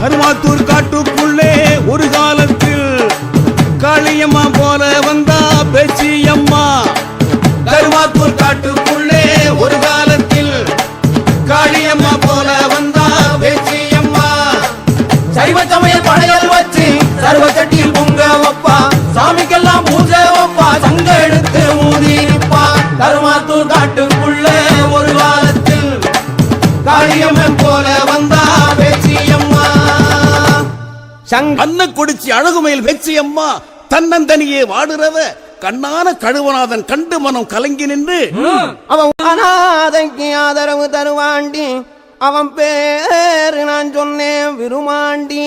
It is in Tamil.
கருமாத்தூர் காட்டுக்குள்ளே ஒரு காலத்தில் காளியம்மா போல வந்தா பேச்சி அம்மா கருமாத்தூர் காட்டுக்குள்ளே ஒரு காலத்தில் காளியம்மா போல வந்தா பேச்சியம்மா. சைவ சமய படையல் அன்ன கொடிச்சி அழகுமையில் பேச்சியம்மா தன்னந்தனியே வாடுறத கண்ணான கழுவநாதன் கண்டு மனம் கலங்கி நின்று அவன் அனாதைக்கு ஆதரவு தருவாண்டி. அவன் பேரு நான் சொன்னேன் விருமாண்டி.